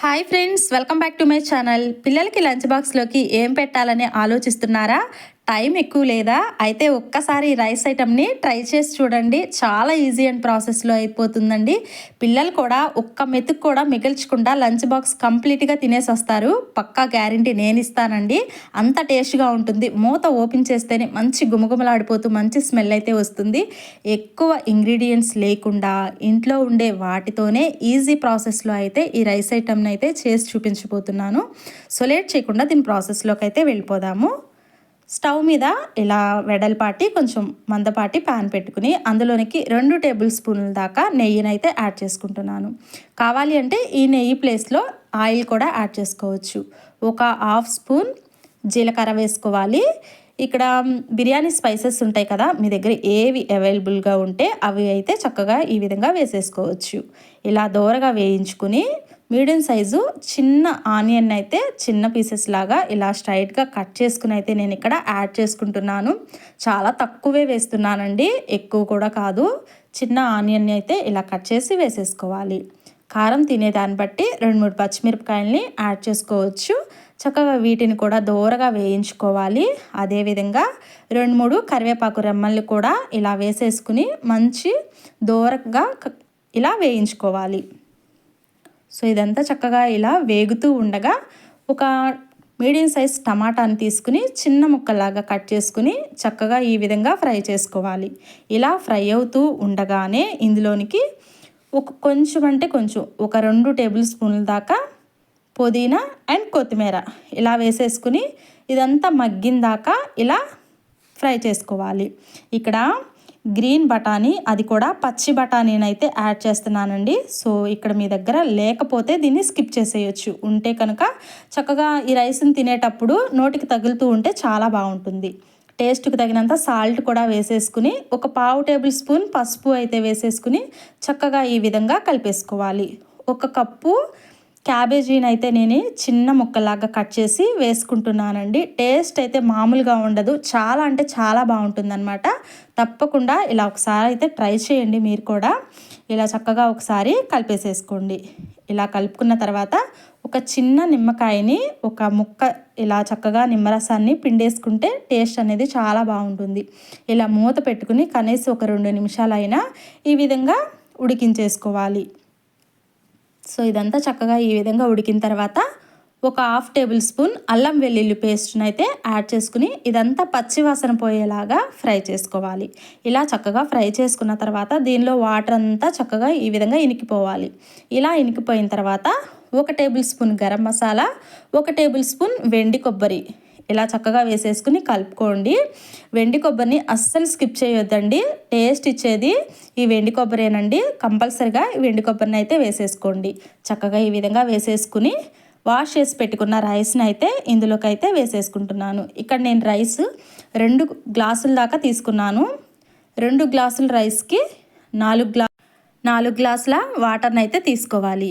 Hi friends welcome back to my channel పిల్లలకి lunch బాక్స్లోకి ఏం పెట్టాలని ఆలోచిస్తున్నారా? టైం ఎక్కువ లేదా? అయితే ఒక్కసారి ఈ రైస్ ఐటమ్ని ట్రై చేసి చూడండి. చాలా ఈజీ అండ్ ప్రాసెస్లో అయిపోతుందండి. పిల్లలు కూడా ఒక్క మెతుకు కూడా మిగిల్చకుండా లంచ్ బాక్స్ కంప్లీట్గా తినేసి వస్తారు పక్కా గ్యారంటీ నేను ఇస్తానండి అంత టేస్ట్గా ఉంటుంది. మూత ఓపెన్ చేస్తేనే మంచి గుమగుమలాడిపోతూ మంచి స్మెల్ అయితే వస్తుంది. ఎక్కువ ఇంగ్రీడియంట్స్ లేకుండా ఇంట్లో ఉండే వాటితోనే ఈజీ ప్రాసెస్లో అయితే ఈ రైస్ ఐటమ్ని అయితే చేసి చూపించబోతున్నాను. సో లేట్ చేయకుండా దీని ప్రాసెస్లోకి అయితే వెళ్ళిపోదాము. స్టవ్ మీద ఇలా వెడల్పాటి కొంచెం మందపాటి ప్యాన్ పెట్టుకుని అందులోనికి రెండు టేబుల్ స్పూన్ల దాకా నెయ్యినైతే యాడ్ చేసుకుంటున్నాను. కావాలి అంటే ఈ నెయ్యి ప్లేస్లో ఆయిల్ కూడా యాడ్ చేసుకోవచ్చు. ఒక హాఫ్ స్పూన్ జీలకర్ర వేసుకోవాలి. ఇక్కడ బిర్యానీ స్పైసెస్ ఉంటాయి కదా మీ దగ్గర ఏవి అవైలబుల్గా ఉంటే అవి అయితే చక్కగా ఈ విధంగా వేసేసుకోవచ్చు. ఇలా దోరగా వేయించుకుని మీడియం సైజు చిన్న ఆనియన్ అయితే చిన్న పీసెస్ లాగా ఇలా స్ట్రైట్గా కట్ చేసుకుని అయితే నేను ఇక్కడ యాడ్ చేసుకుంటున్నాను. చాలా తక్కువే వేస్తున్నానండి ఎక్కువ కూడా కాదు. చిన్న ఆనియన్ అయితే ఇలా కట్ చేసి వేసేసుకోవాలి. కారం తినేదాన్ని బట్టి రెండు మూడు పచ్చిమిరపకాయలని యాడ్ చేసుకోవచ్చు. చక్కగా వీటిని కూడా దూరగా వేయించుకోవాలి. అదేవిధంగా రెండు మూడు కరివేపాకు రెమ్మల్ని కూడా ఇలా వేసేసుకుని మంచి దూరగా ఇలా వేయించుకోవాలి. సో ఇదంతా చక్కగా ఇలా వేగుతూ ఉండగా ఒక మీడియం సైజ్ టమాటాని తీసుకుని చిన్న ముక్కలాగా కట్ చేసుకుని చక్కగా ఈ విధంగా ఫ్రై చేసుకోవాలి. ఇలా ఫ్రై అవుతూ ఉండగానే ఇందులోనికి ఒక కొంచెం అంటే కొంచెం ఒక రెండు టేబుల్ స్పూన్ల దాకా పుదీనా అండ్ కొత్తిమీర ఇలా వేసేసుకుని ఇదంతా మగ్గిన దాకా ఇలా ఫ్రై చేసుకోవాలి. ఇక్కడ గ్రీన్ బఠానీ అది కూడా పచ్చి బఠానీని అయితే యాడ్ చేస్తున్నానండి. సో ఇక్కడ మీ దగ్గర లేకపోతే దీన్ని స్కిప్ చేసేయచ్చు. ఉంటే కనుక చక్కగా ఈ రైస్ని తినేటప్పుడు నోటికి తగులుతూ ఉంటే చాలా బాగుంటుంది. టేస్ట్కి తగినంత సాల్ట్ కూడా వేసేసుకుని ఒక పావు టేబుల్ స్పూన్ పసుపు అయితే వేసేసుకుని చక్కగా ఈ విధంగా కలిపేసుకోవాలి. ఒక కప్పు క్యాబేజీని అయితే నేను చిన్న ముక్కలాగా కట్ చేసి వేసుకుంటున్నానండి. టేస్ట్ అయితే మామూలుగా ఉండదు. చాలా అంటే చాలా బాగుంటుందన్నమాట. తప్పకుండా ఇలా ఒకసారి అయితే ట్రై చేయండి మీరు కూడా. ఇలా చక్కగా ఒకసారి కలిపేసేసుకోండి. ఇలా కలుపుకున్న తర్వాత ఒక చిన్న నిమ్మకాయని ఒక ముక్క ఇలా చక్కగా నిమ్మరసాన్ని పిండేసుకుంటే టేస్ట్ అనేది చాలా బాగుంటుంది. ఇలా మూత పెట్టుకుని కనీసం ఒక రెండు నిమిషాలైనా ఈ విధంగా ఉడికించేసుకోవాలి. సో ఇదంతా చక్కగా ఈ విధంగా ఉడికిన తర్వాత ఒక హాఫ్ టేబుల్ స్పూన్ అల్లం వెల్లుల్లి పేస్ట్ని అయితే యాడ్ చేసుకుని ఇదంతా పచ్చివాసన పోయేలాగా ఫ్రై చేసుకోవాలి. ఇలా చక్కగా ఫ్రై చేసుకున్న తర్వాత దీనిలో వాటర్ అంతా చక్కగా ఈ విధంగా ఇనికిపోవాలి. ఇలా ఇనికిపోయిన తర్వాత ఒక టేబుల్ స్పూన్ గరం మసాలా ఒక టేబుల్ స్పూన్ వెండి కొబ్బరి ఇలా చక్కగా వేసేసుకుని కలుపుకోండి. వెండి కొబ్బరిని అస్సలు స్కిప్ చేయొద్దండి. టేస్ట్ ఇచ్చేది ఈ వెండి కొబ్బరేనండి. కంపల్సరిగా వెండి కొబ్బరిని అయితే వేసేసుకోండి. చక్కగా ఈ విధంగా వేసేసుకుని వాష్ చేసి పెట్టుకున్న రైస్ని అయితే ఇందులోకి అయితే వేసేసుకుంటున్నాను. ఇక్కడ నేను రైస్ రెండు గ్లాసుల దాకా తీసుకున్నాను. రెండు గ్లాసుల రైస్కి నాలుగు గ్లా నాలుగు గ్లాసుల వాటర్ని అయితే తీసుకోవాలి.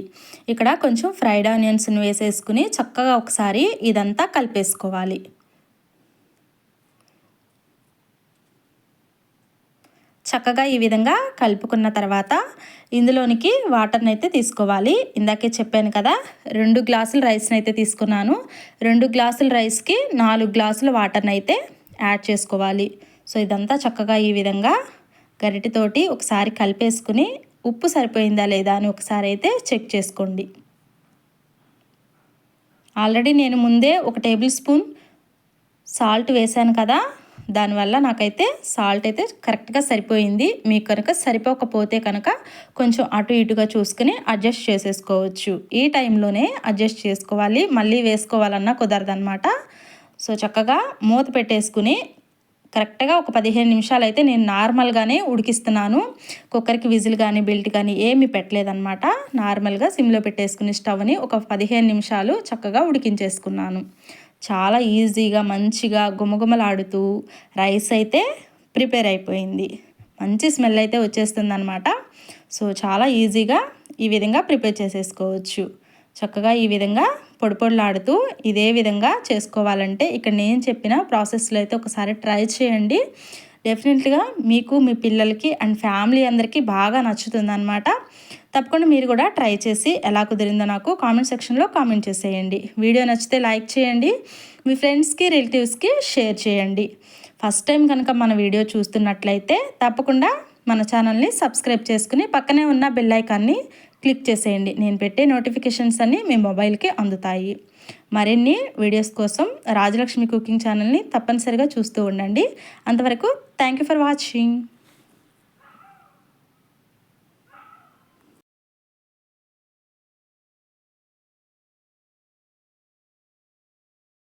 ఇక్కడ కొంచెం ఫ్రైడ్ ఆనియన్స్ని వేసేసుకుని చక్కగా ఒకసారి ఇదంతా కలిపేసుకోవాలి. చక్కగా ఈ విధంగా కలుపుకున్న తర్వాత ఇందులోనికి వాటర్ని అయితే తీసుకోవాలి. ఇందాకే చెప్పాను కదా రెండు గ్లాసుల రైస్ని అయితే తీసుకున్నాను. రెండు గ్లాసుల రైస్కి నాలుగు గ్లాసుల వాటర్ని అయితే యాడ్ చేసుకోవాలి. సో ఇదంతా చక్కగా ఈ విధంగా గరిటితోటి ఒకసారి కలిపేసుకుని ఉప్పు సరిపోయిందా లేదా అని ఒకసారి అయితే చెక్ చేసుకోండి. ఆల్రెడీ నేను ముందే ఒక టేబుల్ స్పూన్ సాల్ట్ వేశాను కదా దానివల్ల నాకైతే సాల్ట్ అయితే కరెక్ట్గా సరిపోయింది. మీకు కనుక సరిపోకపోతే కనుక కొంచెం అటు ఇటుగా చూసుకుని అడ్జస్ట్ చేసేసుకోవచ్చు. ఈ టైంలోనే అడ్జస్ట్ చేసుకోవాలి మళ్ళీ వేసుకోవాలన్నా కుదరదనమాట సో చక్కగా మూత పెట్టేసుకుని కరెక్ట్గా ఒక పదిహేను నిమిషాలు అయితే నేను నార్మల్గానే ఉడికిస్తున్నాను. కుక్కర్కి విజిల్ కానీ బెల్ట్ కానీ ఏమి పెట్టలేదన్నమాట. నార్మల్గా సిమ్లో పెట్టేసుకుని స్టవ్ని ఒక పదిహేను నిమిషాలు చక్కగా ఉడికించేసుకున్నాను. చాలా ఈజీగా మంచిగా గుమగుమలాడుతూ రైస్ అయితే ప్రిపేర్ అయిపోయింది. మంచి స్మెల్ అయితే వచ్చేస్తుంది అనమాట సో చాలా ఈజీగా ఈ విధంగా ప్రిపేర్ చేసేసుకోవచ్చు. చక్కగా ఈ విధంగా పొడి పొడిలాడుతూ ఇదే విధంగా చేసుకోవాలంటే ఇక్కడ నేను చెప్పిన ప్రాసెస్లో అయితే ఒకసారి ట్రై చేయండి. డెఫినెట్గా మీకు మీ పిల్లలకి అండ్ ఫ్యామిలీ అందరికీ బాగా నచ్చుతుంది అనమాట తప్పకుండా మీరు కూడా ట్రై చేసి ఎలా కుదిరిందో నాకు కామెంట్ సెక్షన్లో కామెంట్ చేసేయండి. వీడియో నచ్చితే లైక్ చేయండి మీ ఫ్రెండ్స్కి రిలేటివ్స్కి షేర్ చేయండి. ఫస్ట్ టైం కనుక మన వీడియో చూస్తున్నట్లయితే తప్పకుండా మన ఛానల్ని సబ్స్క్రైబ్ చేసుకుని పక్కనే ఉన్న బెల్ ఐకాన్ని క్లిక్ చేసేయండి. నేను పెట్టే నోటిఫికేషన్స్ అన్నీ మీ మొబైల్కి అందుతాయి. మరిన్ని వీడియోస్ కోసం రాజలక్ష్మి కుకింగ్ ఛానల్ని తప్పనిసరిగా చూస్తూ ఉండండి. అంతవరకు థ్యాంక్ యూ ఫర్ వాచింగ్.